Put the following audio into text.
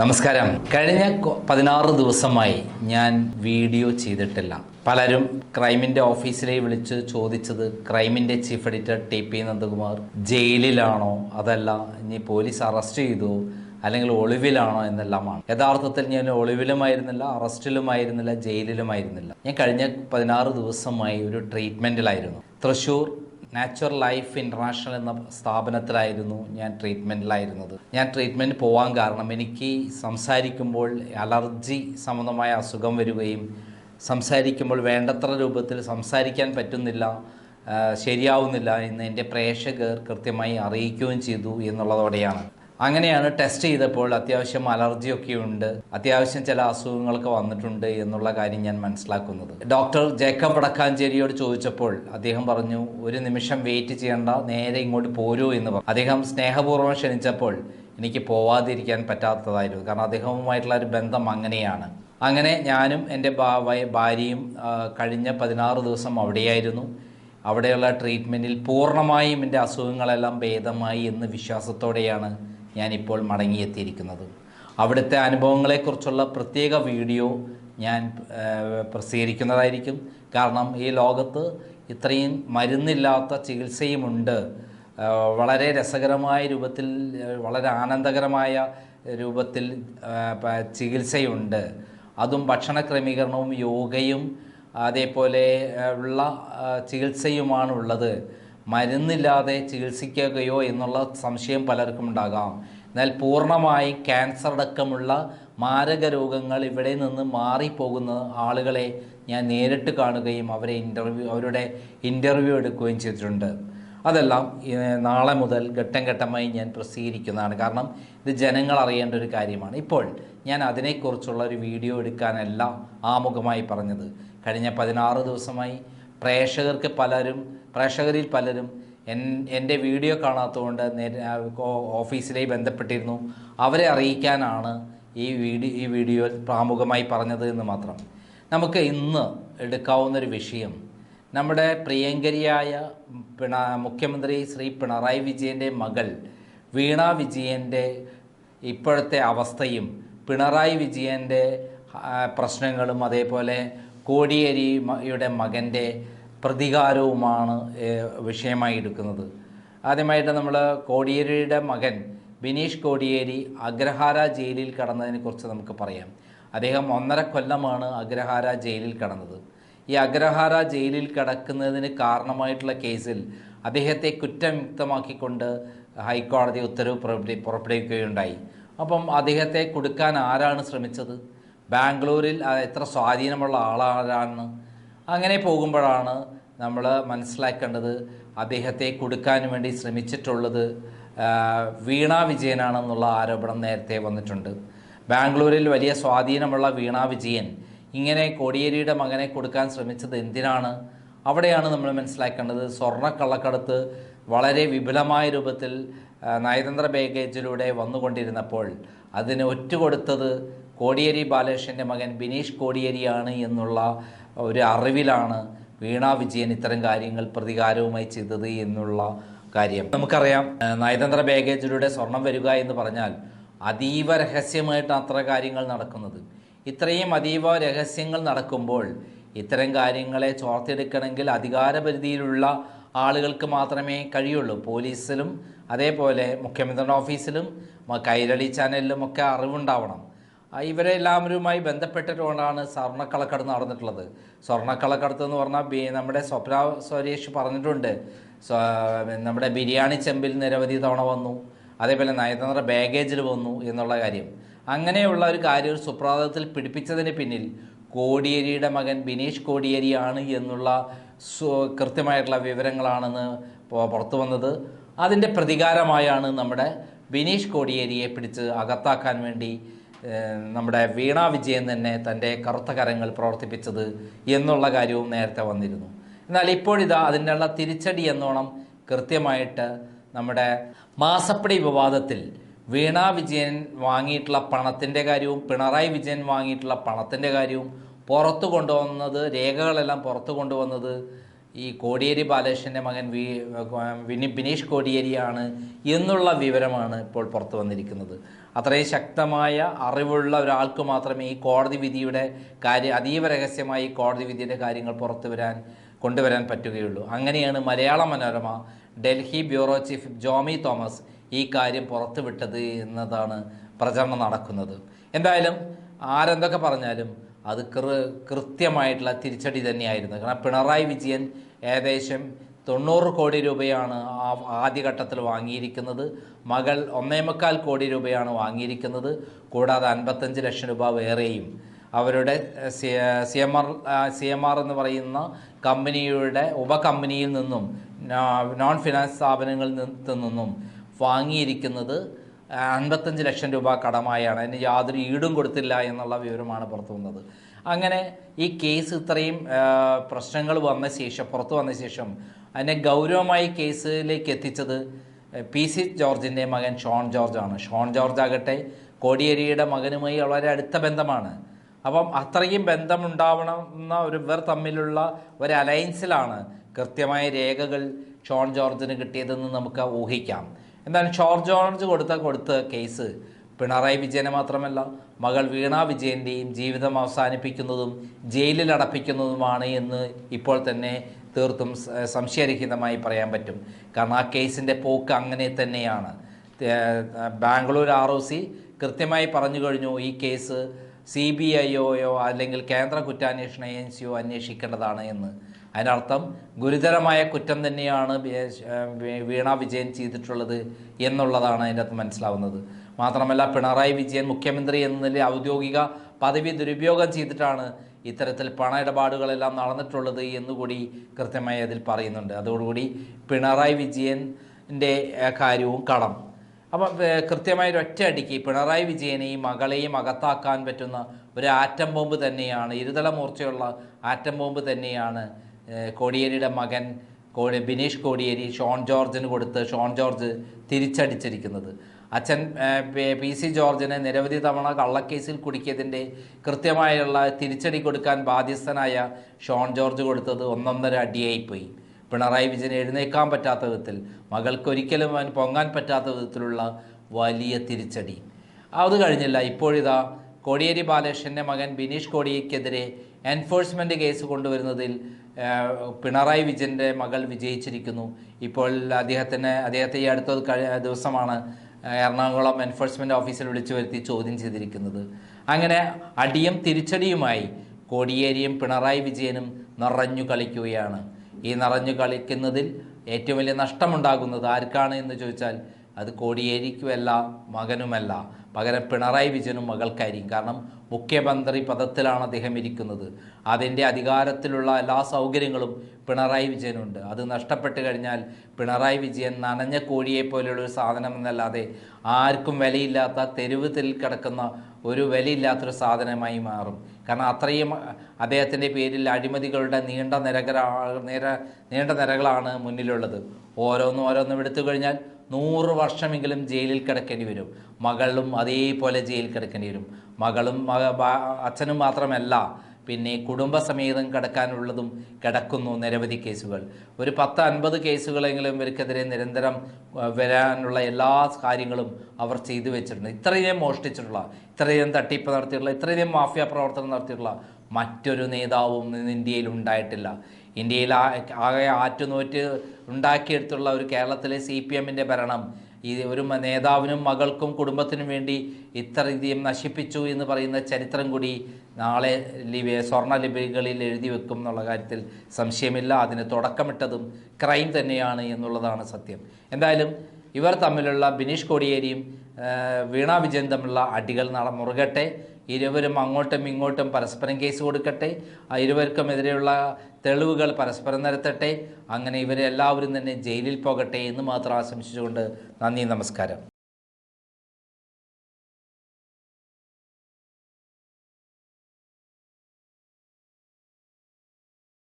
നമസ്കാരം. കഴിഞ്ഞ പതിനാറ് ദിവസമായി ഞാൻ വീഡിയോ ചെയ്തിട്ടില്ല. പലരും ക്രൈമിന്റെ ഓഫീസിലേ വിളിച്ച് ചോദിച്ചത് ക്രൈമിന്റെ chief editor T P Nandakumar ജയിലിലാണോ അതല്ല ഇനി പോലീസ് അറസ്റ്റ് ചെയ്തു അല്ലെങ്കിൽ ഒളിവിലാണോ എന്നെല്ലാമാണ്. യഥാർത്ഥത്തിൽ ഞാൻ ഒളിവിലുമായിരുന്നില്ല അറസ്റ്റിലുമായിരുന്നില്ല ജയിലിലുമായിരുന്നില്ല. ഞാൻ കഴിഞ്ഞ പതിനാറ് ദിവസമായി ഒരു ട്രീറ്റ്മെന്റിലായിരുന്നു തൃശൂർ നാച്ചുറൽ ലൈഫ് ഇന്റർനാഷണൽ എന്ന സ്ഥാപനത്തിലായിരുന്നു ഞാൻ ട്രീറ്റ്മെന്റിലായിരുന്നത് ഞാൻ ട്രീറ്റ്മെന്റ് പോകാൻ കാരണം എനിക്ക് സംസാരിക്കുമ്പോൾ അലർജി സംബന്ധമായ അസുഖം വരികയും സംസാരിക്കുമ്പോൾ വേണ്ടത്ര രൂപത്തിൽ സംസാരിക്കാൻ പറ്റുന്നില്ല ശരിയാവുന്നില്ല എന്ന് എന്റെ പ്രേക്ഷകർ കൃത്യമായി അറിയിക്കുകയും ചെയ്തു എന്നുള്ളതോടെയാണ്. അങ്ങനെയാണ് ടെസ്റ്റ് ചെയ്തപ്പോൾ അത്യാവശ്യം അലർജിയൊക്കെ ഉണ്ട് അത്യാവശ്യം ചില അസുഖങ്ങളൊക്കെ വന്നിട്ടുണ്ട് എന്നുള്ള കാര്യം ഞാൻ മനസ്സിലാക്കുന്നത്. ഡോക്ടർ ജേക്കബ് വടക്കാഞ്ചേരിയോട് ചോദിച്ചപ്പോൾ അദ്ദേഹം പറഞ്ഞു ഒരു നിമിഷം വെയിറ്റ് ചെയ്യേണ്ട നേരെ ഇങ്ങോട്ട് പോരൂ എന്ന് പറഞ്ഞു. അദ്ദേഹം സ്നേഹപൂർവം ക്ഷണിച്ചപ്പോൾ എനിക്ക് പോവാതിരിക്കാൻ പറ്റാത്തതായിരുന്നു. കാരണം അദ്ദേഹവുമായിട്ടുള്ള ഒരു ബന്ധം അങ്ങനെയാണ്. അങ്ങനെ ഞാനും എന്റെ ഭാര്യയും കഴിഞ്ഞ പതിനാറ് ദിവസം അവിടെയായിരുന്നു. അവിടെയുള്ള ട്രീറ്റ്മെന്റിൽ പൂർണമായും എന്റെ അസുഖങ്ങളെല്ലാം ഭേദമായി എന്ന് വിശ്വാസത്തോടെയാണ് ഞാനിപ്പോൾ മടങ്ങിയെത്തിയിരിക്കുന്നത്. അവിടുത്തെ അനുഭവങ്ങളെക്കുറിച്ചുള്ള പ്രത്യേക വീഡിയോ ഞാൻ പ്രസിദ്ധീകരിക്കുന്നതായിരിക്കും. കാരണം ഈ ലോകത്ത് ഇത്രയും മരുന്നില്ലാത്ത ചികിത്സയുമുണ്ട്. വളരെ രസകരമായ രൂപത്തിൽ വളരെ ആനന്ദകരമായ രൂപത്തിൽ ചികിത്സയുണ്ട്. അതും ഭക്ഷണ ക്രമീകരണവും യോഗയും അതേപോലെ ഉള്ള ചികിത്സയുമാണുള്ളത്. മരുന്നില്ലാതെ ചികിത്സിക്കുകയോ എന്നുള്ള സംശയം പലർക്കും ഉണ്ടാകാം. എന്നാൽ പൂർണമായി ക്യാൻസർ അടക്കമുള്ള മാരക രോഗങ്ങൾ ഇവിടെ നിന്ന് മാറിപ്പോകുന്ന ആളുകളെ ഞാൻ നേരിട്ട് കാണുകയും അവരെ ഇന്റർവ്യൂ അവരുടെ ഇന്റർവ്യൂ എടുക്കുകയും ചെയ്തിട്ടുണ്ട്. അതെല്ലാം നാളെ മുതൽ ഘട്ടം ഘട്ടമായി ഞാൻ പ്രസിദ്ധീകരിക്കുന്നതാണ്. കാരണം ഇത് ജനങ്ങൾ അറിയേണ്ട ഒരു കാര്യമാണ്. ഇപ്പോൾ ഞാൻ അതിനെക്കുറിച്ചുള്ള ഒരു വീഡിയോ എടുക്കാനല്ല ആമുഖമായി പറഞ്ഞത്. കഴിഞ്ഞ പതിനാറ് ദിവസമായി പ്രേക്ഷകർക്ക് പലരും പ്രേക്ഷകരിൽ പലരും എൻ എന്റെ വീഡിയോ കാണാത്തതുകൊണ്ട് ഓഫീസിലേ ഓഫീസിലേക്ക് ബന്ധപ്പെട്ടിരുന്നു. അവരെ അറിയിക്കാനാണ് ഈ വീഡിയോ ഈ വീഡിയോയിൽ പ്രാമുഖമായി പറഞ്ഞത് എന്ന് മാത്രം. നമുക്ക് ഇന്ന് എടുക്കാവുന്നൊരു വിഷയം നമ്മുടെ പ്രിയങ്കരിയായ പിണ മുഖ്യമന്ത്രി ശ്രീ പിണറായി വിജയന്റെ മകൾ വീണ വിജയന്റെ ഇപ്പോഴത്തെ അവസ്ഥയും പിണറായി വിജയന്റെ പ്രശ്നങ്ങളും അതേപോലെ കോടിയേരിയുടെ മകന്റെ പ്രതികാരവുമാണ് വിഷയമായി എടുക്കുന്നത്. ആദ്യമായിട്ട് നമ്മൾ കോടിയേരിയുടെ മകൻ ബിനീഷ് കോടിയേരി അഗ്രഹാര ജയിലിൽ കടന്നതിനെക്കുറിച്ച് നമുക്ക് പറയാം. അദ്ദേഹം ഒന്നര കൊല്ലമാണ് അഗ്രഹാര ജയിലിൽ കടന്നത്. ഈ അഗ്രഹാര ജയിലിൽ കിടക്കുന്നതിന് കാരണമായിട്ടുള്ള കേസിൽ അദ്ദേഹത്തെ കുറ്റമുക്തമാക്കിക്കൊണ്ട് ഹൈക്കോടതി ഉത്തരവ് പുറപ്പെടു പുറപ്പെടുവിക്കുകയുണ്ടായി. അപ്പം അദ്ദേഹത്തെ കൊടുക്കാൻ ആരാണ് ശ്രമിച്ചത്? ബാംഗ്ലൂരിൽ എത്ര സ്വാധീനമുള്ള ആളാരാണ് അങ്ങനെ പോകുമ്പോഴാണ് നമ്മൾ മനസ്സിലാക്കേണ്ടത് അദ്ദേഹത്തെ കൊടുക്കാൻ വേണ്ടി ശ്രമിച്ചിട്ടുള്ളത് വീണ വിജയനാണെന്നുള്ള ആരോപണം നേരത്തെ വന്നിട്ടുണ്ട്. ബാംഗ്ലൂരിൽ വലിയ സ്വാധീനമുള്ള വീണ വിജയൻ ഇങ്ങനെ കോടിയേരിയുടെ മകനെ കൊടുക്കാൻ ശ്രമിച്ചത് എന്തിനാണ്? അവിടെയാണ് നമ്മൾ മനസ്സിലാക്കേണ്ടത്. സ്വർണക്കള്ളക്കടത്ത് വളരെ വിപുലമായ രൂപത്തിൽ നയതന്ത്ര ബാഗേജിലൂടെ വന്നുകൊണ്ടിരുന്നപ്പോൾ അതിന് ഒറ്റുകൊടുത്തത് കോടിയേരി ബാലകൃഷ്ണന്റെ മകൻ ബിനീഷ് കോടിയേരിയാണ് എന്നുള്ള ഒരു അറിവിലാണ് വീണ വിജയൻ ഇത്തരം കാര്യങ്ങൾ പ്രതികാരവുമായി ചെയ്തത് എന്നുള്ള കാര്യം. നമുക്കറിയാം നയതന്ത്ര ബാഗേജിലൂടെ സ്വർണം വരിക എന്ന് പറഞ്ഞാൽ അതീവ രഹസ്യമായിട്ടാണ് അത്ര കാര്യങ്ങൾ നടക്കുന്നത്. ഇത്രയും അതീവ രഹസ്യങ്ങൾ നടക്കുമ്പോൾ ഇത്തരം കാര്യങ്ങളെ ചോർത്തെടുക്കണമെങ്കിൽ അധികാരപരിധിയിലുള്ള ആളുകൾക്ക് മാത്രമേ കഴിയുള്ളൂ. പോലീസിലും അതേപോലെ മുഖ്യമന്ത്രിയുടെ ഓഫീസിലും കൈരളി ചാനലിലും ഒക്കെ അറിവുണ്ടാവണം. ആ, ഇവരെല്ലാവരുമായി ബന്ധപ്പെട്ടിട്ടുകൊണ്ടാണ് സ്വർണക്കളക്കടത്ത് നടന്നിട്ടുള്ളത്. സ്വർണക്കളക്കടത്ത് എന്ന് പറഞ്ഞാൽ നമ്മുടെ സ്വപ്ന സുരേഷ് പറഞ്ഞിട്ടുണ്ട്. നമ്മുടെ ബിരിയാണി ചെമ്പിൽ നിരവധി തവണ വന്നു. അതേപോലെ നയതന്ത്ര ബാഗേജിൽ വന്നു എന്നുള്ള കാര്യം. അങ്ങനെയുള്ള ഒരു കാര്യം ഒരു സുപ്രഭാതത്തിൽ പിടിപ്പിച്ചതിന് പിന്നിൽ കോടിയേരിയുടെ മകൻ ബിനീഷ് കോടിയേരിയാണ് എന്നുള്ള കൃത്യമായിട്ടുള്ള വിവരങ്ങളാണെന്ന് പുറത്തു വന്നത്. അതിന്റെ പ്രതികാരമായാണ് നമ്മുടെ ബിനീഷ് കോടിയേരിയെ പിടിച്ച് അകത്താക്കാൻ വേണ്ടി നമ്മുടെ വീണ വിജയൻ തന്നെ തന്റെ കറുത്ത കരങ്ങൾ പ്രവർത്തിപ്പിച്ചത് എന്നുള്ള കാര്യവും നേരത്തെ വന്നിരുന്നു. എന്നാൽ ഇപ്പോഴിതാ അതിനുള്ള തിരിച്ചടി എന്നോണം കൃത്യമായിട്ട് നമ്മുടെ മാസപ്പടി വിവാദത്തിൽ വീണ വിജയൻ വാങ്ങിയിട്ടുള്ള പണത്തിന്റെ കാര്യവും പിണറായി വിജയൻ വാങ്ങിയിട്ടുള്ള പണത്തിന്റെ കാര്യവും പുറത്തു കൊണ്ടുവന്നത് രേഖകളെല്ലാം പുറത്തു കൊണ്ടുവന്നത് ഈ കോടിയേരി ബാലകൃഷ്ണന്റെ മകൻ വി വിനി ബിനീഷ് കോടിയേരിയാണ് എന്നുള്ള വിവരമാണ് ഇപ്പോൾ പുറത്തു വന്നിരിക്കുന്നത്. അത്രയും ശക്തമായ അറിവുള്ള ഒരാൾക്ക് മാത്രമേ ഈ കോടതി വിധിയുടെ കാര്യം അതീവ രഹസ്യമായി കോടതി വിധിയുടെ കാര്യങ്ങൾ പുറത്തു വരാൻ കൊണ്ടുവരാൻ പറ്റുകയുള്ളൂ. അങ്ങനെയാണ് മലയാള മനോരമ ഡൽഹി ബ്യൂറോ ചീഫ് ജോമി തോമസ് ഈ കാര്യം പുറത്തുവിട്ടത് എന്നതാണ് പ്രചരണം നടക്കുന്നത്. എന്തായാലും ആരെന്തൊക്കെ പറഞ്ഞാലും അത് കൃത്യമായിട്ടുള്ള തിരിച്ചടി തന്നെയായിരുന്നു. കാരണം പിണറായി വിജയൻ ഏകദേശം തൊണ്ണൂറ് കോടി രൂപയാണ് ആ ആദ്യഘട്ടത്തിൽ വാങ്ങിയിരിക്കുന്നത്. മകൾ ഒന്നേമുക്കാൽ കോടി രൂപയാണ് വാങ്ങിയിരിക്കുന്നത്. കൂടാതെ അൻപത്തഞ്ച് ലക്ഷം രൂപ വേറെയും. അവരുടെ C M R C M R എന്ന് പറയുന്ന കമ്പനിയുടെ ഉപകമ്പനിയിൽ നിന്നും നോൺ ഫിനാൻസ് സ്ഥാപനങ്ങളിൽ നിന്നും വാങ്ങിയിരിക്കുന്നത് അൻപത്തഞ്ച് ലക്ഷം രൂപ കടമായാണ്. അതിന് യാതൊരു ഈടും കൊടുത്തില്ല എന്നുള്ള വിവരമാണ് പുറത്തു വന്നത്. അങ്ങനെ ഈ കേസ് ഇത്രയും പ്രശ്നങ്ങൾ വന്ന ശേഷം പുറത്തു വന്ന ശേഷം അതിനെ ഗൗരവമായി കേസിലേക്ക് എത്തിച്ചത് പി സി ജോർജിന്റെ മകൻ ഷോൺ ജോർജാണ്. ഷോൺ ജോർജ് ആകട്ടെ കോടിയേരിയുടെ മകനുമായി വളരെ അടുത്ത ബന്ധമാണ്. അപ്പം അത്രയും ബന്ധമുണ്ടാവണമെന്ന ഒരു ഇവർ തമ്മിലുള്ള ഒരു അലയൻസിലാണ് കൃത്യമായ രേഖകൾ ഷോൺ ജോർജിന് കിട്ടിയതെന്ന് നമുക്ക് ഊഹിക്കാം. എന്താണ് ഷോർട്ട് ജോർജ് കൊടുത്ത കൊടുത്ത കേസ് പിണറായി വിജയനെ മാത്രമല്ല മകൾ വീണ വിജയന്റെയും ജീവിതം അവസാനിപ്പിക്കുന്നതും ജയിലിൽ അടപ്പിക്കുന്നതുമാണ് എന്ന് ഇപ്പോൾ തന്നെ തീർത്തും സംശയരഹിതമായി പറയാൻ പറ്റും. കാരണം ആ കേസിന്റെ പോക്ക് അങ്ങനെ തന്നെയാണ്. ബാംഗ്ലൂർ ആർ ഒ സി കൃത്യമായി പറഞ്ഞു കഴിഞ്ഞു ഈ കേസ് സി ബി ഐയോയോ അല്ലെങ്കിൽ കേന്ദ്ര കുറ്റാന്വേഷണ ഏജൻസിയോ അന്വേഷിക്കേണ്ടതാണ് എന്ന്. അതിനർത്ഥം ഗുരുതരമായ കുറ്റം തന്നെയാണ് വീണ വിജയൻ ചെയ്തിട്ടുള്ളത് എന്നുള്ളതാണ് അതിന്റെ അകത്ത് മനസ്സിലാവുന്നത്. മാത്രമല്ല പിണറായി വിജയൻ മുഖ്യമന്ത്രി എന്ന നിലയിൽ ഔദ്യോഗിക പദവി ദുരുപയോഗം ചെയ്തിട്ടാണ് ഇത്തരത്തിൽ പണ ഇടപാടുകളെല്ലാം നടന്നിട്ടുള്ളത് എന്നുകൂടി കൃത്യമായി അതിൽ പറയുന്നുണ്ട്. അതോടുകൂടി പിണറായി വിജയന്റെ കാര്യവും കടം. അപ്പം കൃത്യമായ ഒറ്റയടിക്ക് പിണറായി വിജയനെയും മകളെയും അകത്താക്കാൻ പറ്റുന്ന ഒരു ആറ്റം ബോംബ് തന്നെയാണ് ഇരുതല മൂർച്ചയുള്ള ആറ്റം ബോംബ് തന്നെയാണ് കോടിയേരിയുടെ മകൻ കോടി ബിനീഷ് കോടിയേരി ഷോൺ ജോർജിന് കൊടുത്ത് ഷോൺ ജോർജ് തിരിച്ചടിച്ചിരിക്കുന്നത്. അച്ഛൻ പി- സി ജോർജിനെ നിരവധി തവണ കള്ളക്കേസിൽ കുടുക്കിയതിന്റെ കൃത്യമായുള്ള തിരിച്ചടി കൊടുക്കാൻ ബാധ്യസ്ഥനായ ഷോൺ ജോർജ് കൊടുത്തത് ഒന്നൊന്നര അടിയായിപ്പോയി. പിണറായി വിജയൻ എഴുന്നേക്കാൻ പറ്റാത്ത വിധത്തിൽ മകൾക്കൊരിക്കലും അവൻ പൊങ്ങാൻ പറ്റാത്ത വിധത്തിലുള്ള വലിയ തിരിച്ചടി. അത് കഴിഞ്ഞില്ല. ഇപ്പോഴിതാ കോടിയേരി ബാലകൃഷ്ണന്റെ മകൻ ബിനീഷ് കോടിയേരിക്കെതിരെ എൻഫോഴ്സ്മെന്റ് കേസ് കൊണ്ടുവരുന്നതിൽ പിണറായി വിജയന്റെ മകൾ വിജയിച്ചിരിക്കുന്നു. ഇപ്പോൾ അദ്ദേഹത്തിന് അദ്ദേഹത്തെ ഈ അടുത്ത ദിവസമാണ് എറണാകുളം എൻഫോഴ്സ്മെന്റ് ഓഫീസിൽ വിളിച്ചു വരുത്തി ചോദ്യം ചെയ്തിരിക്കുന്നത്. അങ്ങനെ അടിയും തിരിച്ചടിയുമായി കോടിയേരിയും പിണറായി വിജയനും നിറഞ്ഞു കളിക്കുകയാണ്. ഈ നിറഞ്ഞു കളിക്കുന്നതിൽ ഏറ്റവും വലിയ നഷ്ടമുണ്ടാകുന്നത് ആർക്കാണ് എന്ന് ചോദിച്ചാൽ അത് കോടിയേരിക്കുമല്ല മകനുമല്ല. പകരം പിണറായി വിജയനും മകൾക്കായിരിക്കും. കാരണം മുഖ്യമന്ത്രി പദത്തിലാണ് അദ്ദേഹം ഇരിക്കുന്നത്. അതിന്റെ അധികാരത്തിലുള്ള എല്ലാ സൗകര്യങ്ങളും പിണറായി വിജയനുണ്ട്. അത് നഷ്ടപ്പെട്ട് കഴിഞ്ഞാൽ പിണറായി വിജയൻ നനഞ്ഞ കോഴിയെ പോലെയുള്ള ഒരു സാധനം എന്നല്ലാതെ ആർക്കും വിലയില്ലാത്ത തെരുവ് തെരുവിൽ കിടക്കുന്ന ഒരു വിലയില്ലാത്തൊരു സാധനമായി മാറും. കാരണം അത്രയും അദ്ദേഹത്തിന്റെ പേരിൽ അഴിമതികളുടെ നീണ്ട നിരകരാ നിര നീണ്ട നിരകളാണ് മുന്നിലുള്ളത്. ഓരോന്നും ഓരോന്നും എടുത്തു കഴിഞ്ഞാൽ നൂറ് വർഷമെങ്കിലും ജയിലിൽ കിടക്കേണ്ടി വരും. മകളും അതേപോലെ ജയിലിൽ കിടക്കേണ്ടി വരും. മകളും അച്ഛനും മാത്രമല്ല പിന്നെ കുടുംബസമേതം കിടക്കാനുള്ളതും കിടക്കുന്നു നിരവധി കേസുകൾ. ഒരു പത്ത് അൻപത് കേസുകളെങ്കിലും ഇവർക്കെതിരെ നിരന്തരം വരാനുള്ള എല്ലാ കാര്യങ്ങളും അവർ ചെയ്തു വെച്ചിട്ടുണ്ട്. ഇത്രയും മോഷ്ടിച്ചിട്ടുള്ള ഇത്രയും തട്ടിപ്പ് നടത്തിയിട്ടുള്ള ഇത്രയും മാഫിയ പ്രവർത്തനം നടത്തിയിട്ടുള്ള മറ്റൊരു നേതാവും ഇന്ന് ഇന്ത്യയിൽ ഉണ്ടായിട്ടില്ല. ഇന്ത്യയിൽ ആകെ ആറ്റുനോറ്റ് ഉണ്ടാക്കിയെടുത്തുള്ള ഒരു കേരളത്തിലെ സി പി എമ്മിന്റെ ഭരണം ഈ ഒരു നേതാവിനും മകൾക്കും കുടുംബത്തിനും വേണ്ടി ഇത്ര ഇധികം നശിപ്പിച്ചു എന്ന് പറയുന്ന ചരിത്രം കൂടി നാളെ ലിപി സ്വർണ ലിപികളിൽ എഴുതി വെക്കും എന്നുള്ള കാര്യത്തിൽ സംശയമില്ല. അതിന് തുടക്കമിട്ടതും ക്രൈം തന്നെയാണ് എന്നുള്ളതാണ് സത്യം. എന്തായാലും ഇവർ തമ്മിലുള്ള ബിനീഷ് കോടിയേരിയും വീണ വിജയൻ തമ്മിലുള്ള അടികൾ നാളെ മുറുകട്ടെ. ഇരുവരും അങ്ങോട്ടും ഇങ്ങോട്ടും പരസ്പരം കേസ് കൊടുക്കട്ടെ. ആ ഇരുവർക്കുമെതിരെയുള്ള തെളിവുകൾ പരസ്പരം നിരത്തട്ടെ. അങ്ങനെ ഇവരെല്ലാവരും തന്നെ ജയിലിൽ പോകട്ടെ എന്ന് മാത്രം ആശംസിച്ചുകൊണ്ട് നന്ദി നമസ്കാരം.